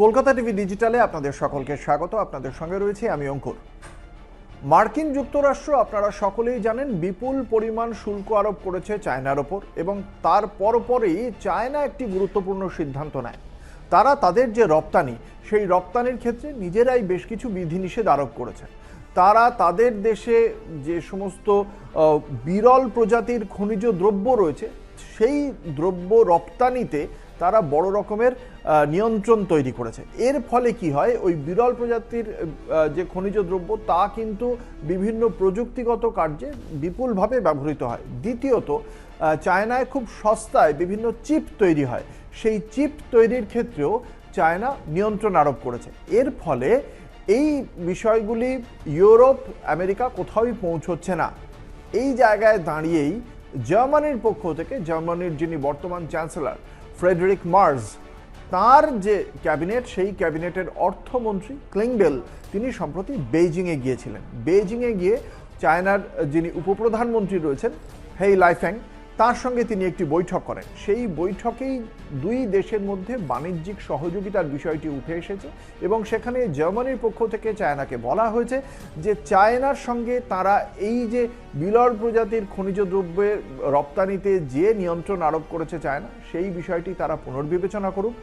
Kolkata TV ডিজিটালে আপনাদের সকলকে স্বাগত। আপনাদের সঙ্গে রয়েছে আমি অঙ্কুর। মার্কিন যুক্তরাষ্ট্র, আপনারা সকলেই জানেন, বিপুল পরিমাণ শুল্ক আরোপ করেছে চায়নার ওপর এবং তার পরপরই চায়না একটি গুরুত্বপূর্ণ সিদ্ধান্ত নেয়। তারা তাদের যে রপ্তানি, সেই রপ্তানির ক্ষেত্রে নিজেরাই বেশ কিছু বিধিনিষেধ আরোপ করেছে তারা তাদের দেশে যে সমস্ত বিরল প্রজাতির খনিজ দ্রব্য রয়েছে, সেই দ্রব্য রপ্তানিতে তারা বড় রকমের নিয়ন্ত্রণ তৈরি করেছে। এর ফলে কি হয়, ওই বিরল প্রজাতির যে খনিজ দ্রব্য, তা কিন্তু বিভিন্ন প্রযুক্তিগত কার্যে বিপুলভাবে ব্যবহৃত হয়। দ্বিতীয়ত চায়নায় খুব সস্তায় বিভিন্ন চিপ তৈরি হয়। সেই চিপ তৈরির ক্ষেত্রেও চায়না নিয়ন্ত্রণ আরোপ করেছে। এর ফলে এই বিষয়গুলি ইউরোপ, আমেরিকা কোথাওই পৌঁছচ্ছে না। এই জায়গায় দাঁড়িয়েই জার্মানির পক্ষ থেকে, জার্মানির যিনি বর্তমান চ্যান্সেলর ফ্রেডরিক মার্জ তার যে ক্যাবিনেট, সেই ক্যাবিনেটের অর্থমন্ত্রী ক্লিংবেল তিনি সম্প্রতি বেইজিংয়ে গিয়েছিলেন। বেইজিংয়ে গিয়ে চায়নার যিনি উপপ্রধানমন্ত্রী রয়েছেন, হেই লাইফ্যাং তার সঙ্গে তিনি একটি বৈঠক করেন। সেই বৈঠকেই দুই দেশের মধ্যে বাণিজ্যিক সহযোগিতার বিষয়টি উঠে এসেছে এবং সেখানে জার্মানির পক্ষ থেকে চায়নাকে বলা হয়েছে যে চায়নার সঙ্গে তারা এই যে বিলর প্রজাতির খনিজ দ্রব্যের রপ্তানিতে যে নিয়ন্ত্রণ আরোপ করেছে চায়না, সেই বিষয়টি তারা পুনর্বিবেচনা করুক।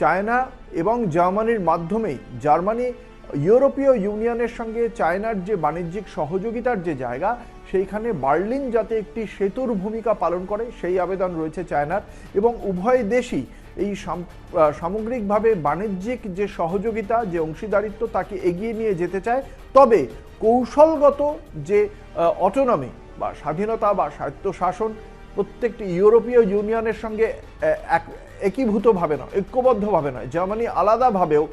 চায়না এবং জার্মানির মাধ্যমেই, জার্মানি ইউরোপীয় ইউনিয়নের সঙ্গে চায়নার যে বাণিজ্যিক সহযোগিতার যে জায়গা, সেইখানে বার্লিন যাতে একটি সেতুর ভূমিকা পালন করে, সেই আবেদন রয়েছে চায়নার। এবং উভয় দেশই এই সাম- সামগ্রিকভাবে বাণিজ্যিক যে সহযোগিতা, যে অংশীদারিত্ব, তাকে এগিয়ে নিয়ে যেতে চায়। তবে কৌশলগত যে অটোনমি বা স্বাধীনতা বা স্বায়ত্তশাসন প্রত্যেকটি ইউরোপীয় ইউনিয়নের সঙ্গে এক, একীভূতভাবে নয়, ঐক্যবদ্ধভাবে নয়। জার্মানি আলাদাভাবেও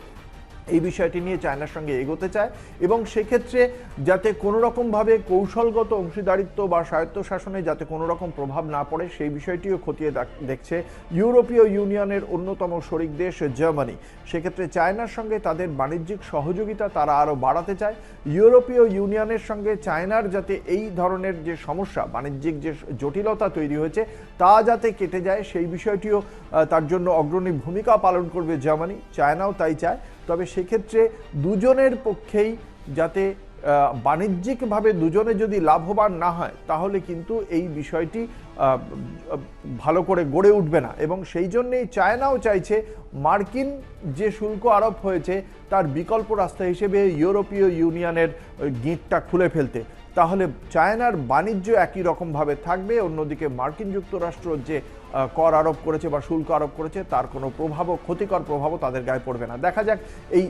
এই বিষয়টি নিয়ে চায়নার সঙ্গে এগোতে চায় এবং সেক্ষেত্রে যাতে কোনো রকমভাবে কৌশলগত অংশীদারিত্ব বা স্বায়ত্তশাসনে যাতে কোনো রকম প্রভাব না পড়ে, সেই বিষয়টিও খতিয়ে দেখ- দেখছে ইউরোপীয় ইউনিয়নের অন্যতম শরিক দেশ জার্মানি। সেক্ষেত্রে চায়নার সঙ্গে তাদের বাণিজ্যিক সহযোগিতা তারা আরও বাড়াতে চায়। ইউরোপীয় ইউনিয়নের সঙ্গে চায়নার যাতে এই ধরনের যে সমস্যা, বাণিজ্যিক যে জটিলতা তৈরি হয়েছে, তা যাতে কেটে যায়, সেই বিষয়টিও তার জন্য অগ্রণী ভূমিকা পালন করবে জার্মানি। চায়নাও তাই চায়। তবে সেক্ষেত্রে দুজনের পক্ষেই যাতে বাণিজ্যিকভাবে দুজনে যদি লাভবান না হয়, তাহলে কিন্তু এই বিষয়টি ভালো করে গড়ে উঠবে না। এবং সেই জন্যেই চায়নাও চাইছে মার্কিন যে শুল্ক আরোপ হয়েছে, তার বিকল্প রাস্তা হিসেবে ইউরোপীয় ইউনিয়নের গিঁটটা খুলে ফেলতে। তাহলে চায়নার বাণিজ্য একই রকমভাবে থাকবে। অন্যদিকে মার্কিন যুক্তরাষ্ট্র যে কর আরোপ করেছে বা শুল্ক আরোপ করেছে, তার কোনো প্রভাবও, ক্ষতিকর প্রভাবও তাদের গায়ে পড়বে না। দেখা যাক এই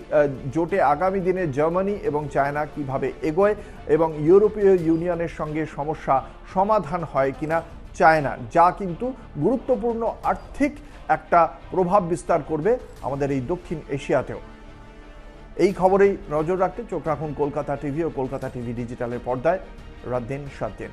জোটে আগামী দিনে জার্মানি এবং চায়না কীভাবে এগোয় এবং ইউরোপীয় ইউনিয়নের সঙ্গে সমস্যা সমাধান হয় কিনা চায়না, যা কিন্তু গুরুত্বপূর্ণ আর্থিক একটা প্রভাব বিস্তার করবে আমাদের এই দক্ষিণ এশিয়াতেও। এই খবরেই নজর রাখতে চোখ রাখুন কলকাতা টিভি ও কলকাতা টিভি ডিজিটালের পর্দায়। রাত দিন, সাত দিন।